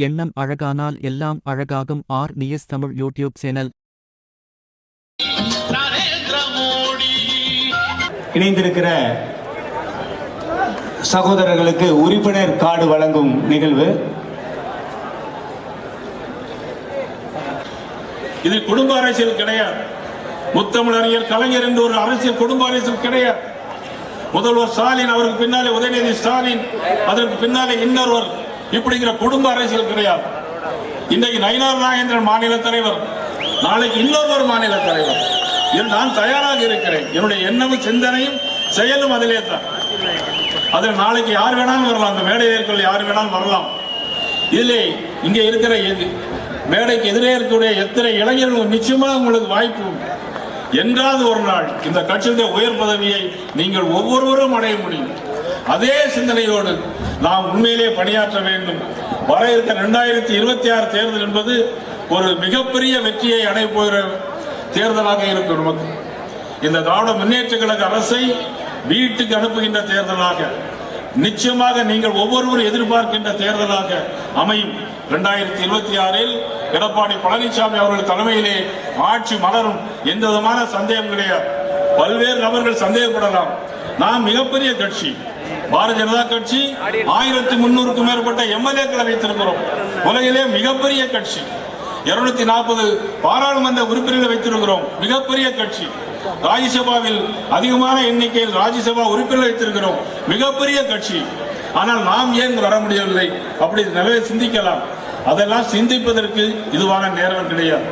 எண்ணம் அழகானால் எல்லாம் அழகாகும். R. News Tamil YouTube channel. Narendra Modi இணைந்திருக்கிற சகோதரர்களுக்கு உறுப்பினர் கார்டு வழங்கும் நிகழ்வு. இது குடும்ப அரசியல் கிடையாது. முத்தமிழறிஞர் கலைஞர் என்ற ஒரு அரசியல் குடும்ப அரசியல் கிடையாது. முதல்வர் ஸ்டாலின் அவருக்கு பின்னாலே உதயநிதி ஸ்டாலின் அதற்கு பின்னாலே இன்னொருவர். இப்படிங்கிற குடும்ப அரசியல் கிடையாது. இன்றைக்கு நயினார் நாகேந்திரன் மாநில தலைவர் நாளைக்கு இன்னொருவர் மாநில தலைவர். நான் தயாராக இருக்கிறேன். என்னுடைய எண்ணமும் சிந்தனையும் செயலும் அதிலே தான். அதில் நாளைக்கு யார் வேணாலும் வரலாம். அந்த மேடை ஏற்கள் யார் வேணாலும் வரலாம். இதிலே இங்கே இருக்கிற எது மேடைக்கு எதிரே இருக்கக்கூடிய எத்தனை இளைஞர்கள் நிச்சயமாக உங்களுக்கு வாய்ப்பு என்றாவது ஒரு நாள் இந்த கட்சியுடைய உயர் பதவியை நீங்கள் ஒவ்வொருவரும் அடைய முடியும். அதே சிந்தனையோடு நாம் உண்மையிலே பணியாற்ற வேண்டும். வர இருக்க ரெண்டாயிரத்தி இருபத்தி ஆறு தேர்தல் என்பது ஒரு மிகப்பெரிய வெற்றியை அடைய போகிற தேர்தலாக இருக்கும் நமக்கு. இந்த திராவிட முன்னேற்ற கழக அரசை வீட்டுக்கு அனுப்புகின்ற தேர்தலாக நிச்சயமாக நீங்கள் ஒவ்வொருவரும் எதிர்பார்க்கின்ற தேர்தலாக அமையும். இரண்டாயிரத்தி இருபத்தி ஆறில் எடப்பாடி பழனிசாமி அவர்கள் தலைமையிலே ஆட்சி மலரும். எந்த விதமான சந்தேகம் கிடையாது. பல்வேறு நபர்கள் சந்தேகப்படலாம். நாம் மிகப்பெரிய கட்சி. பாரதிய ஜனதா கட்சி ஆயிரத்தி முன்னூறுக்கும் மேற்பட்ட எம்எல்ஏக்களை வைத்திருக்கிறோம். உலகிலே மிகப்பெரிய கட்சி. இருநூத்தி நாற்பது பாராளுமன்ற உறுப்பினர்களை வைத்திருக்கிறோம். மிகப்பெரிய கட்சி. ராஜ்யசபாவில் அதிகமான எண்ணிக்கையில் ராஜ்யசபா உறுப்பினர்கள் வைத்திருக்கிறோம். மிகப்பெரிய கட்சி. ஆனால் நாம் ஏன் வர முடியவில்லை? அப்படி நிறைய சிந்திக்கலாம். அதெல்லாம் சிந்திப்பதற்கு இதுவான நேரம் கிடையாது.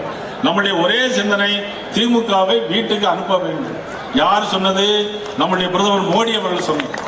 நம்முடைய ஒரே சிந்தனை திமுகவை வீட்டுக்கு அனுப்ப வேண்டும். யார் சொன்னது? நம்முடைய பிரதமர் மோடி அவர்கள் சொன்னார்